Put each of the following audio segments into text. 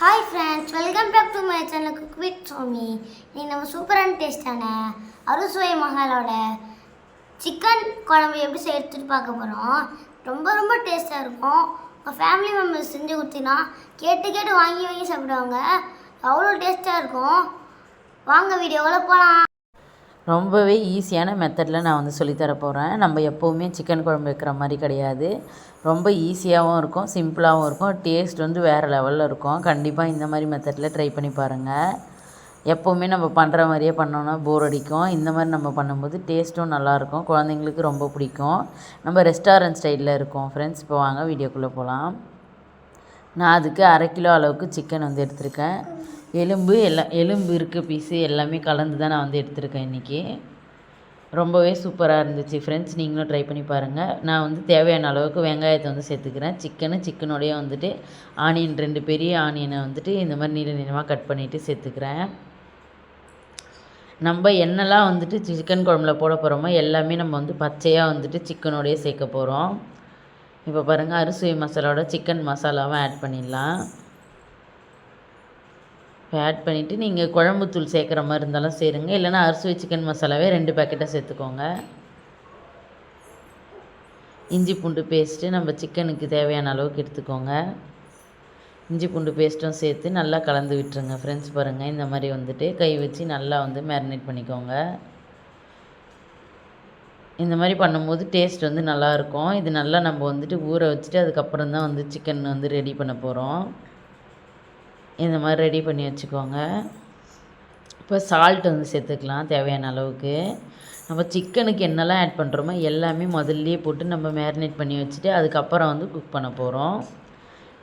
Hi friends welcome back to my channel cook with Somi இன்னைக்கு நம்ம சூப்பரான டேஸ்டான அறுசுவை மகாலோட சிக்கன் குழம்பு எப்படி எடுத்துகிட்டு பார்க்க போகிறோம் ரொம்ப ரொம்ப டேஸ்ட்டாக இருக்கும். உங்கள் ஃபேமிலி மெம்பர்ஸ் செஞ்சு கொடுத்தீங்கன்னா கேட்டு கேட்டு வாங்கி வாங்கி சாப்பிடுவாங்க. அவ்வளோ டேஸ்ட்டாக இருக்கும். வாங்க வீடியோவில் போகலாம் ரொம்பவே ஈஸியான மெத்தடில் நான் வந்து சொல்லித்தர போகிறேன் நம்ம எப்போவுமே சிக்கன் குழம்பு வைக்கிற மாதிரி கிடையாது. ரொம்ப ஈஸியாகவும் இருக்கும் சிம்பிளாகவும் இருக்கும். டேஸ்ட் வந்து வேறு லெவலில் இருக்கும். கண்டிப்பாக இந்த மாதிரி மெத்தடில் ட்ரை பண்ணி பாருங்கள் எப்போவுமே நம்ம பண்ணுற மாதிரியே பண்ணோன்னா போர் அடிக்கும். இந்த மாதிரி நம்ம பண்ணும்போது டேஸ்ட்டும் நல்லாயிருக்கும் குழந்தைங்களுக்கு ரொம்ப பிடிக்கும். நம்ம ரெஸ்டாரண்ட் ஸ்டைலில் இருக்கோம். ஃப்ரெண்ட்ஸ் இப்போ வாங்க வீடியோக்குள்ளே போகலாம் நான் அதுக்கு அரை கிலோ அளவுக்கு சிக்கன் வந்து எடுத்திருக்கேன். எலும்பு எல்லாம் எலும்பு இருக்க பீஸு எல்லாமே கலந்து தான் நான் வந்து எடுத்திருக்கேன் இன்றைக்கி ரொம்பவே சூப்பராக இருந்துச்சு ஃப்ரெண்ட்ஸ் நீங்களும் ட்ரை பண்ணி பாருங்கள் நான் வந்து தேவையான அளவுக்கு வெங்காயத்தை வந்து சேர்த்துக்கிறேன். சிக்கனு சிக்கனோடய வந்துட்டு ஆனியன் ரெண்டு பெரிய ஆனியனை வந்துட்டு இந்த மாதிரி நீள நீளமாக கட் பண்ணிவிட்டு சேர்த்துக்கிறேன். நம்ம என்னெல்லாம் வந்துட்டு சிக்கன் குழம்புல போட போகிறோமோ எல்லாமே நம்ம வந்து பச்சையாக வந்துட்டு சிக்கனோடைய சேர்க்க போகிறோம் இப்போ பாருங்கள் அரிசி மசாலாவோட சிக்கன் மசாலாவும் ஆட் பண்ணிடலாம். இப்போ ஆட் பண்ணிவிட்டு நீங்கள் குழம்புத்தூள் சேர்க்குற மாதிரி இருந்தாலும் சேருங்க. இல்லைனா அரிசி சிக்கன் மசாலாவே ரெண்டு பேக்கெட்டாக சேர்த்துக்கோங்க. இஞ்சி பூண்டு பேஸ்ட்டு நம்ம சிக்கனுக்கு தேவையான அளவுக்கு எடுத்துக்கோங்க. இஞ்சி பூண்டு பேஸ்ட்டும் சேர்த்து நல்லா கலந்து விட்டுருங்க ஃப்ரெண்ட்ஸ் பாருங்கள் இந்த மாதிரி வந்துட்டு கை வச்சு நல்லா வந்து மேரினேட் பண்ணிக்கோங்க. இந்த மாதிரி பண்ணும்போது டேஸ்ட் வந்து நல்லாயிருக்கும் இது நல்லா நம்ம வந்துட்டு ஊற வச்சுட்டு அதுக்கப்புறம் தான் வந்து சிக்கன் வந்து ரெடி பண்ண போகிறோம் இந்த மாதிரி ரெடி பண்ணி வச்சுக்கோங்க. இப்போ சால்ட் வந்து சேர்த்துக்கலாம் தேவையான அளவுக்கு. நம்ம சிக்கனுக்கு என்னெல்லாம் ஆட் பண்ணுறோமோ எல்லாமே முதல்லையே போட்டு நம்ம மேரினேட் பண்ணி வச்சுட்டு அதுக்கப்புறம் வந்து குக் பண்ண போகிறோம்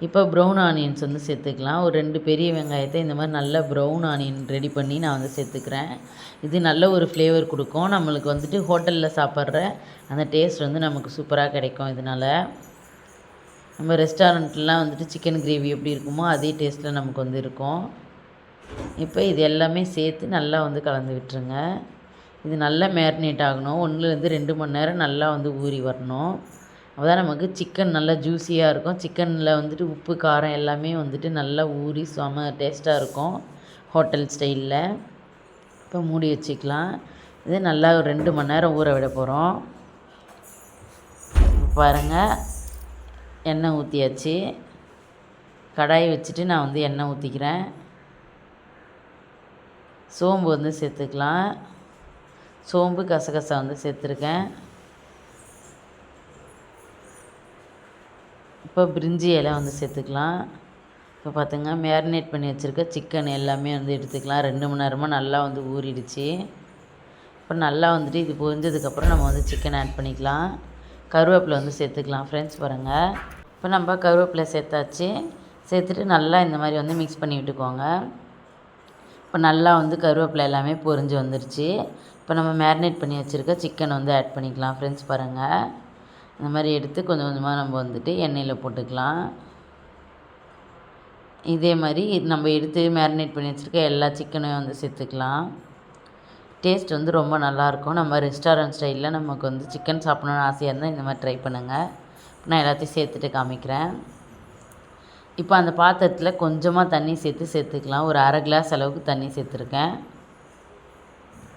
இப்போ ப்ரௌன் ஆனியன்ஸ் வந்து சேர்த்துக்கலாம். ஒரு ரெண்டு பெரிய வெங்காயத்தை இந்த மாதிரி நல்ல ப்ரௌன் ஆனியன் ரெடி பண்ணி நான் வந்து சேர்த்துக்கிறேன். இது நல்ல ஒரு ஃப்ளேவர் கொடுக்கும். நம்மளுக்கு வந்துட்டு ஹோட்டலில் சாப்பிட்ற அந்த டேஸ்ட் வந்து நமக்கு சூப்பராக கிடைக்கும் இதனால். நம்ம ரெஸ்டாரண்ட்லாம் வந்துட்டு சிக்கன் கிரேவி எப்படி இருக்குமோ அதே டேஸ்ட்டில் நமக்கு வந்து இருக்கும். இப்போ இது எல்லாமே சேர்த்து நல்லா வந்து கலந்து விட்டுருங்க. இது நல்லா மேரினேட் ஆகணும். ஒன்றுலேருந்து ரெண்டு மணி நேரம் நல்லா வந்து ஊறி வரணும். அப்போ தான் நமக்கு சிக்கன் நல்லா ஜூஸியாக இருக்கும். சிக்கனில் வந்துட்டு உப்பு காரம் எல்லாமே வந்துட்டு நல்லா ஊறி செம டேஸ்ட்டாக இருக்கும் ஹோட்டல் ஸ்டைலில் இப்போ மூடி வச்சுக்கலாம். இது நல்லா ஒரு ரெண்டு மணி நேரம் ஊற விட போகிறோம் பாருங்கள் எண்ணெய் ஊற்றியாச்சு கடாய் வச்சுட்டு நான் வந்து எண்ணெய் ஊற்றிக்கிறேன் சோம்பு வந்து சேர்த்துக்கலாம். சோம்பு கசகசா வந்து சேர்த்துருக்கேன். இப்போ பிரிஞ்சி இலை வந்து சேர்த்துக்கலாம். இப்போ பார்த்துங்க மேரினேட் பண்ணி வச்சுருக்க சிக்கன் எல்லாமே வந்து எடுத்துக்கலாம். ரெண்டு மணி நேரமாக நல்லா வந்து ஊறிடுச்சு. இப்போ நல்லா வந்துட்டு இது பொரிஞ்சதுக்கப்புறம் நம்ம வந்து சிக்கன் ஆட் பண்ணிக்கலாம். கருவேப்பிலை வந்து சேர்த்துக்கலாம் ஃப்ரெண்ட்ஸ் பாருங்கள் இப்போ நம்ம கருவேப்பிலை சேர்த்தாச்சு. சேர்த்துட்டு நல்லா இந்த மாதிரி வந்து மிக்ஸ் பண்ணி விட்டுக்கோங்க. இப்போ நல்லா வந்து கருவேப்பிலை எல்லாமே பொரிஞ்சு வந்துருச்சு. இப்போ நம்ம மேரினேட் பண்ணி வச்சுருக்க சிக்கன் வந்து ஆட் பண்ணிக்கலாம் ஃப்ரெண்ட்ஸ் பாருங்கள் இந்த மாதிரி எடுத்து கொஞ்சம் கொஞ்சமாக நம்ம வந்துட்டு எண்ணெயில் போட்டுக்கலாம். இதே மாதிரி நம்ம எடுத்து மேரினேட் பண்ணி வச்சுருக்க எல்லா சிக்கனையும் வந்து சேர்த்துக்கலாம். டேஸ்ட் வந்து ரொம்ப நல்லாயிருக்கும். நம்ம ரெஸ்டாரண்ட் ஸ்டைலில் நமக்கு வந்து சிக்கன் சாப்பிட்ணுன்னு ஆசையாக இருந்தால் இந்த மாதிரி ட்ரை பண்ணுங்கள் நான் எல்லாத்தையும் சேர்த்துட்டு காமிக்கிறேன். இப்போ அந்த பாத்திரத்தில் கொஞ்சமாக தண்ணி சேர்த்து சேர்த்துக்கலாம். ஒரு அரை கிளாஸ் அளவுக்கு தண்ணி சேர்த்துருக்கேன்.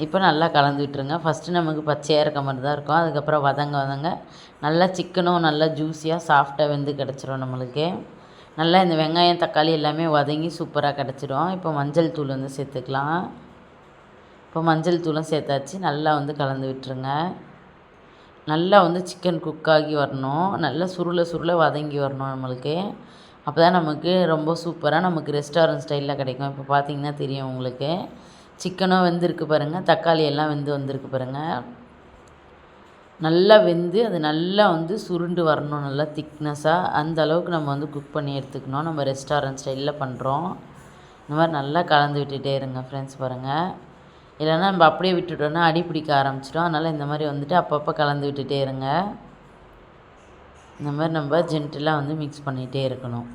இப்போ நல்லா கலந்து விட்டுருங்க. ஃபஸ்ட்டு நமக்கு பச்சையாக இருக்க மாதிரி தான் இருக்கும். அதுக்கப்புறம் வதங்க வதங்க. நல்லா சிக்கனும் நல்லா ஜூஸியாக சாஃப்டாக வெந்து கிடச்சிரும் நம்மளுக்கு. நல்லா இந்த வெங்காயம் தக்காளி எல்லாமே வதங்கி சூப்பராக கிடச்சிடும். இப்போ மஞ்சள் தூள் வந்து சேர்த்துக்கலாம். இப்போ மஞ்சள் தூளும் சேர்த்தாச்சு. நல்லா வந்து கலந்து விட்டுருங்க. நல்லா வந்து சிக்கன் குக் ஆகி வரணும். நல்லா சுருள சுருள வதங்கி வரணும் நம்மளுக்கு. அப்போ தான் நமக்கு ரொம்ப சூப்பராக நமக்கு ரெஸ்டாரண்ட் ஸ்டைலில் கிடைக்கும். இப்போ பார்த்தீங்கன்னா தெரியும் உங்களுக்கு. சிக்கனும் வெந்திருக்கு பாருங்கள் தக்காளி எல்லாம் வெந்து வந்திருக்கு பாருங்கள் நல்லா வெந்து அது நல்லா வந்து சுருண்டு வரணும். நல்லா திக்னஸாக அந்த அளவுக்கு நம்ம வந்து குக் பண்ணி எடுத்துக்கணும். நம்ம ரெஸ்டாரண்ட் ஸ்டைலில் பண்ணுறோம் இந்த மாதிரி நல்லா கலந்து விட்டுகிட்டே இருங்க ஃப்ரெண்ட்ஸ் பாருங்கள் இல்லைன்னா நம்ம அப்படியே விட்டுட்டோன்னா அடி பிடிக்க ஆரம்பிச்சிடும். அதனால் இந்த மாதிரி வந்துட்டு அப்பப்போ கலந்து விட்டுட்டே இருங்க. இந்த மாதிரி நம்ம ஜென்டிலாக வந்து மிக்ஸ் பண்ணிகிட்டே இருக்கணும்.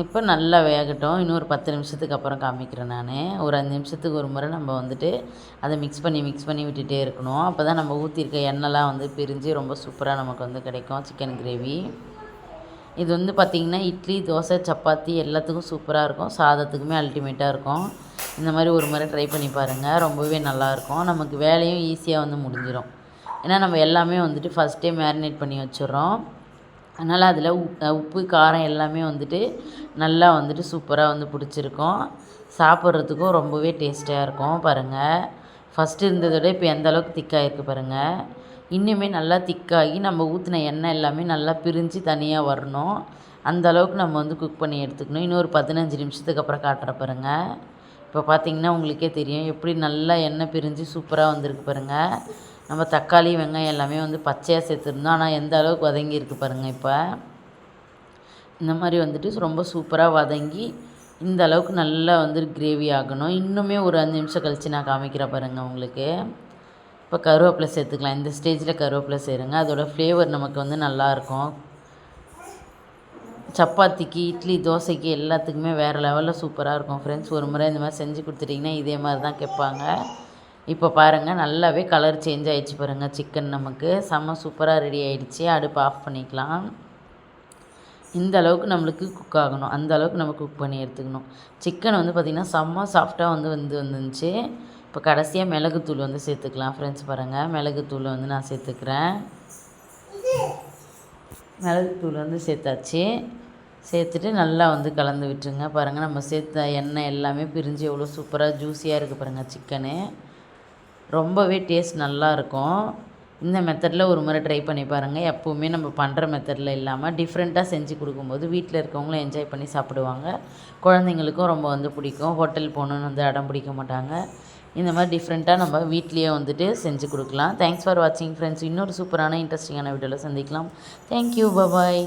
இப்போ நல்லா வேகட்டும். இன்னொரு பத்து நிமிஷத்துக்கு அப்புறம் காமிக்கிறேன் நான். ஒரு அஞ்சு நிமிஷத்துக்கு ஒரு முறை நம்ம வந்துட்டு அதை மிக்ஸ் பண்ணி மிக்ஸ் பண்ணி விட்டுட்டே இருக்கணும். அப்போ தான் நம்ம ஊற்றிருக்க எண்ணெய்லாம் வந்து பிரிஞ்சு ரொம்ப சூப்பராக நமக்கு வந்து கிடைக்கும். Chicken gravy. இது வந்து பார்த்திங்கன்னா இட்லி தோசை சப்பாத்தி எல்லாத்துக்கும் சூப்பராக இருக்கும். சாதத்துக்குமே அல்டிமேட்டாக இருக்கும். இந்த மாதிரி ஒரு முறை ட்ரை பண்ணி பாருங்கள் ரொம்பவே நல்லாயிருக்கும் நமக்கு வேலையும் ஈஸியாக வந்து முடிஞ்சிடும் ஏன்னா நம்ம எல்லாமே வந்துட்டு ஃபஸ்ட்டே மேரினேட் பண்ணி வச்சிடுறோம். அதனால் அதில் உப் உப்பு காரம் எல்லாமே வந்துட்டு நல்லா வந்துட்டு சூப்பராக வந்து பிடிச்சிருக்கும். சாப்பிட்றதுக்கும் ரொம்பவே டேஸ்ட்டாக இருக்கும். பாருங்கள் ஃபஸ்ட்டு இருந்ததோட இப்போ எந்த அளவுக்கு திக்காயிருக்கு பாருங்கள் இன்னுமே நல்லா திக்காகி நம்ம ஊற்றின எண்ணெய் எல்லாமே நல்லா பிரிஞ்சு தனியாக வரணும். அந்த அளவுக்கு நம்ம வந்து குக் பண்ணி எடுத்துக்கணும். இன்னொரு பதினஞ்சு நிமிஷத்துக்கு அப்புறம் காட்டுற பாருங்கள் இப்போ பார்த்தீங்கன்னா உங்களுக்கே தெரியும். எப்படி நல்லா எண்ணெய் பிரிஞ்சு சூப்பராக வந்திருக்கு பாருங்கள் நம்ம தக்காளி வெங்காயம் எல்லாமே வந்து பச்சையாக சேர்த்துருந்தோம். ஆனால் எந்த அளவுக்கு வதங்கியிருக்கு பாருங்கள் இப்போ. இந்த மாதிரி வந்துட்டு ரொம்ப சூப்பராக வதங்கி இந்த அளவுக்கு நல்லா வந்து கிரேவி ஆகணும். இன்னுமே ஒரு அஞ்சு நிமிஷம் கழித்து நான் காமிக்கிறேன் பாருங்கள் உங்களுக்கு. இப்போ கருவேப்பிலை சேர்த்துக்கலாம். இந்த ஸ்டேஜில் கருவேப்பிலை சேருங்க அதோடய ஃப்ளேவர் நமக்கு வந்து நல்லாயிருக்கும். சப்பாத்திக்கு இட்லி தோசைக்கு எல்லாத்துக்குமே வேறு லெவலில் சூப்பராக இருக்கும் ஃப்ரெண்ட்ஸ் ஒரு முறை இந்த மாதிரி செஞ்சு கொடுத்துட்டிங்கன்னா இதே மாதிரி தான் கேட்பாங்க. இப்போ பாருங்கள் நல்லாவே கலர் சேஞ்ச் ஆகிடுச்சு பாருங்கள் சிக்கன் நமக்கு. செம்ம சூப்பராக ரெடி ஆகிடுச்சு அடுப்பு ஆஃப் பண்ணிக்கலாம். இந்த அளவுக்கு நம்மளுக்கு குக் ஆகணும். அந்த அளவுக்கு நம்ம குக் பண்ணி எடுத்துக்கணும். சிக்கன் வந்து பார்த்திங்கன்னா செம்ம சாஃப்டாக வந்து வந்து வந்துருந்துச்சு. இப்போ கடைசியாக மிளகுத்தூள் வந்து சேர்த்துக்கலாம். ஃப்ரெண்ட்ஸ் பாருங்கள் மிளகுத்தூள் வந்து நான் சேர்த்துக்கிறேன். மிளகுத்தூள் வந்து சேர்த்தாச்சு. சேர்த்துட்டு நல்லா வந்து கலந்து விட்டுருங்க. பாருங்கள் நம்ம சேர்த்த எண்ணெய் எல்லாமே பிரிஞ்சு எவ்வளோ சூப்பராக ஜூஸியாக இருக்குது பாருங்கள் சிக்கனு ரொம்பவே டேஸ்ட் நல்லா இருக்கும். இந்த மெத்தடில் ஒரு முறை ட்ரை பண்ணி பாருங்கள் எப்போவுமே நம்ம பண்ணுற மெத்தடில் இல்லாமல் டிஃப்ரெண்ட்டாக செஞ்சு கொடுக்கும்போது வீட்டில் இருக்கவங்களும் என்ஜாய் பண்ணி சாப்பிடுவாங்க. குழந்தைங்களுக்கும் ரொம்ப வந்து பிடிக்கும். ஹோட்டல் போகணுன்னு வந்து அடம் பிடிக்க மாட்டாங்க. இந்த மாதிரி டிஃப்ரெண்ட்டாக நம்ம வீட்லேயே வந்துட்டு செஞ்சு கொடுக்கலாம். தேங்க்ஸ் ஃபார் வாட்சிங் ஃப்ரெண்ட்ஸ் இன்னொரு சூப்பரான இன்ட்ரெஸ்டிங்கான வீடியோவில் சந்திக்கலாம். Thank you bye bye